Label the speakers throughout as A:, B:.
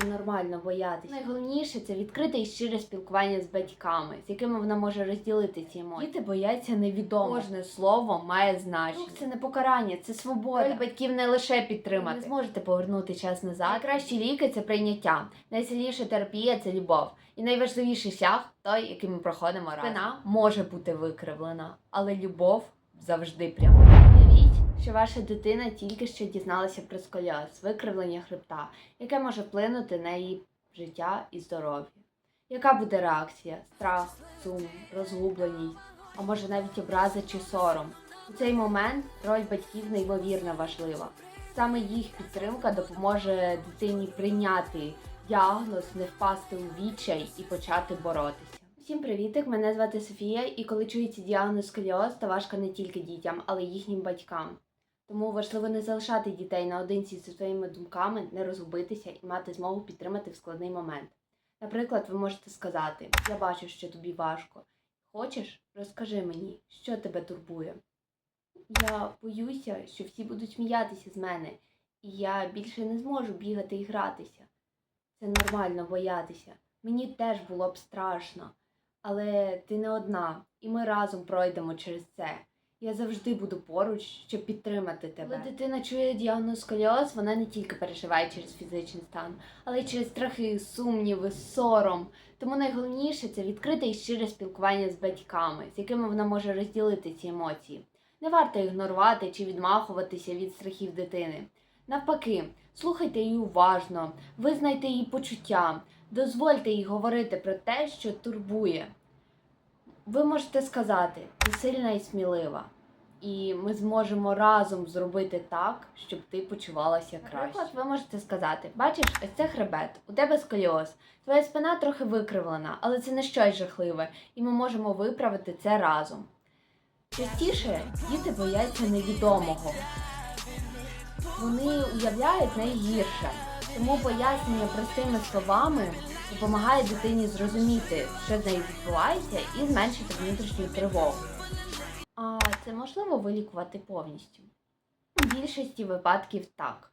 A: Це нормально боятися. Найголовніше це відкрите і щире спілкування з батьками, з якими вона може розділити ці емоції. Діти бояться невідомо. Кожне слово має значення. Це не покарання, це свобода. Роль батьків не лише підтримати. Ви не зможете повернути час назад. Найкращі ліки це прийняття. Найсильніша терапія це любов. І найважливіший шлях той, який ми проходимо разом. Спина може бути викривлена, але любов завжди пряма. Що ваша дитина тільки що дізналася про сколіоз, викривлення хребта, яке може вплинути на її життя і здоров'я. Яка буде реакція? Страх, сум, розгубленість, а може навіть образа чи сором. У цей момент роль батьків неймовірно важлива. Саме їх підтримка допоможе дитині прийняти діагноз, не впасти у відчай і почати боротися. Всім привітик! Мене звати Софія, і коли чується діагноз сколіоз, то важко не тільки дітям, але й їхнім батькам. Тому важливо не залишати дітей наодинці зі своїми думками, не розгубитися і мати змогу підтримати в складний момент. Наприклад, ви можете сказати: Я бачу, що тобі важко. Хочеш, розкажи мені, що тебе турбує. Я боюся, що всі будуть сміятися з мене, і я більше не зможу бігати і гратися. Це нормально боятися. Мені теж було б страшно. Але ти не одна, і ми разом пройдемо через це. Я завжди буду поруч, щоб підтримати тебе. Коли дитина чує діагноз сколіоз, вона не тільки переживає через фізичний стан, але й через страхи, сумніви, сором. Тому найголовніше це відкрите і щире спілкування з батьками, з якими вона може розділити ці емоції. Не варто ігнорувати чи відмахуватися від страхів дитини. Навпаки, слухайте її уважно, визнайте її почуття, дозвольте їй говорити про те, що турбує. Ви можете сказати, ти сильна і смілива, і ми зможемо разом зробити так, щоб ти почувалася краще. Наприклад, ви можете сказати: бачиш, ось це хребет, у тебе сколіоз, твоя спина трохи викривлена, але це не щось жахливе, і ми можемо виправити це разом. Частіше діти бояться невідомого. Вони уявляють найгірше, тому пояснення простими словами допомагає дитині зрозуміти, що з нею відбувається, і зменшити внутрішню тривогу. А це можливо вилікувати повністю? У більшості випадків так.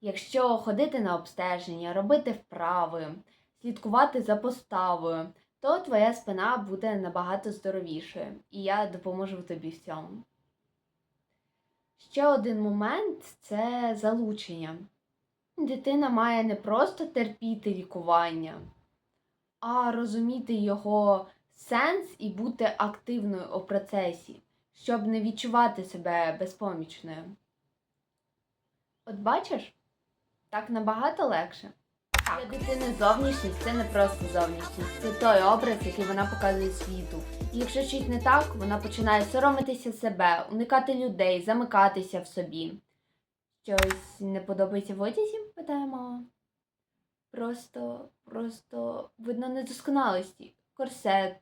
A: Якщо ходити на обстеження, робити вправи, слідкувати за поставою, то твоя спина буде набагато здоровішою, і я допоможу тобі в цьому. Ще один момент це залучення. Дитина має не просто терпіти лікування, а розуміти його сенс і бути активною у процесі, щоб не відчувати себе безпомічною. От бачиш, так набагато легше. Для дитини зовнішність це не просто зовнішність, це той образ, який вона показує світу. І якщо щось не так, вона починає соромитися себе, уникати людей, замикатися в собі. Щось не подобається в одязі? питає мама. Просто, просто видно недосконалості, корсет.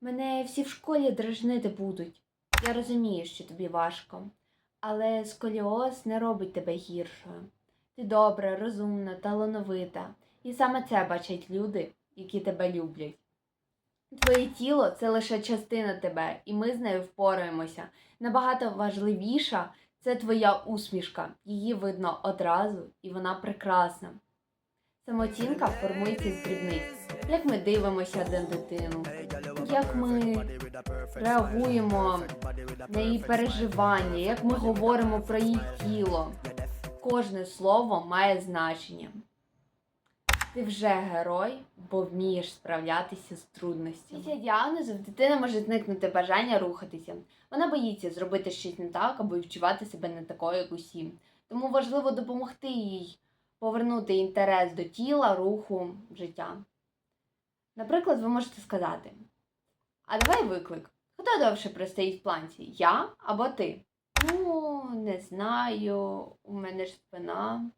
A: Мене всі в школі дражнити будуть. Я розумію, що тобі важко, але сколіоз не робить тебе гіршою. Ти добра, розумна, талановита, і саме це бачать люди, які тебе люблять. Твоє тіло це лише частина тебе, і ми з нею впораємося. Набагато важливіша це твоя усмішка. Її видно одразу, і вона прекрасна. Самооцінка формується з дрібниць. Як ми дивимося на дитину, як ми реагуємо на її переживання, як ми говоримо про її тіло. Кожне слово має значення. Ти вже герой, бо вмієш справлятися з трудностями. Після діагнозу в дитини може зникнути бажання рухатися. Вона боїться зробити щось не так або відчувати себе не такою, як усі. Тому важливо допомогти їй повернути інтерес до тіла, руху, життя. Наприклад, ви можете сказати: А давай виклик. Хто довше простоїть в планці? Я або ти? Ну, не знаю, у мене ж спина.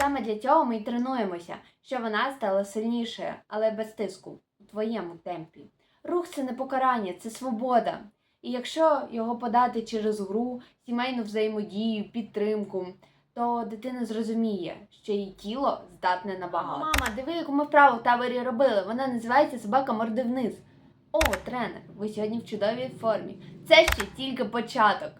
A: Саме для цього ми й тренуємося, щоб вона стала сильнішою, але без тиску, у твоєму темпі. Рух це не покарання, це свобода. І якщо його подати через гру, сімейну взаємодію, підтримку, то дитина зрозуміє, що її тіло здатне на багато. Мама, диви, яку ми вправу в таборі робили. Вона називається собака морди вниз. О, тренер, ви сьогодні в чудовій формі. Це ще тільки початок.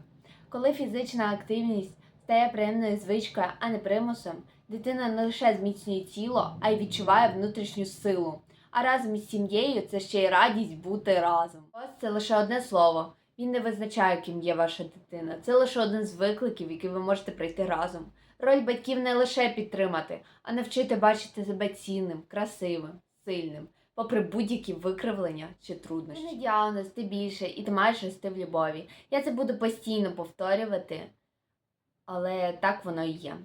A: Коли фізична активність стає приємною звичкою, а не примусом, Дитина не лише зміцнює тіло, а й відчуває внутрішню силу. А разом із сім'єю це ще й радість бути разом. Ось це лише одне слово. Він не визначає, ким є ваша дитина. Це лише один з викликів, які ви можете пройти разом. Роль батьків не лише підтримати, а навчити бачити себе цінним, красивим, сильним, попри будь-які викривлення чи труднощі. Ти не діагноз, ти більше, і ти маєш рости в любові. Я це буду постійно повторювати, але так воно і є.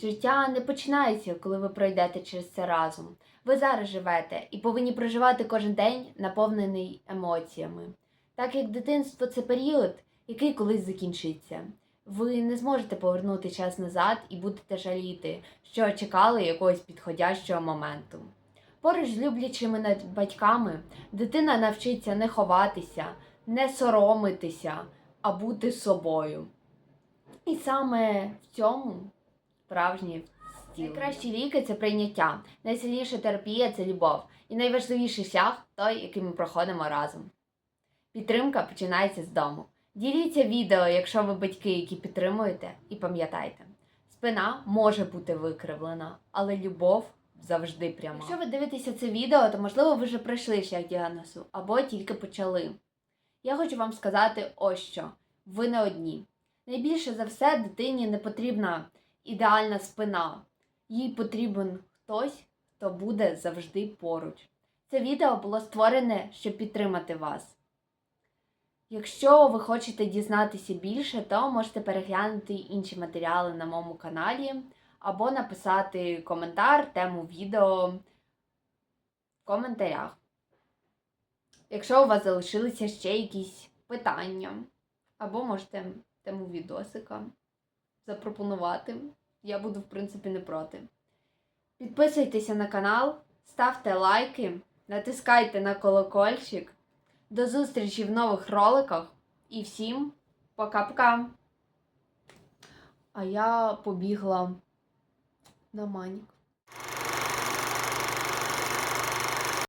A: Життя не починається, коли ви пройдете через це разом. Ви зараз живете і повинні проживати кожен день, наповнений емоціями. Так як дитинство це період, який колись закінчиться. Ви не зможете повернути час назад і будете жаліти, що чекали якогось підходящого моменту. Поруч з люблячими батьками дитина навчиться не ховатися, не соромитися, а бути собою. І саме в цьому справжнє стіл. Найкращі ліки це прийняття, найсильніша терапія це любов. І найважливіший шлях той, який ми проходимо разом. Підтримка починається з дому. Діліться відео, якщо ви батьки, які підтримуєте, і пам'ятайте, спина може бути викривлена, але любов завжди пряма. Якщо ви дивитеся це відео, то можливо ви вже пройшли шлях діагнозу або тільки почали. Я хочу вам сказати ось що: ви не одні. Найбільше за все дитині не потрібна ідеальна спина. Їй потрібен хтось, хто буде завжди поруч. Це відео було створене, щоб підтримати вас. Якщо ви хочете дізнатися більше, то можете переглянути інші матеріали на моєму каналі або написати коментар, тему відео в коментарях. Якщо у вас залишилися ще якісь питання, або можете тему відосика запропонувати. Я буду, в принципі, не проти. Підписуйтеся на канал, ставте лайки, натискайте на колокольчик. До зустрічі в нових роликах і всім пока-пока! А я побігла на манік.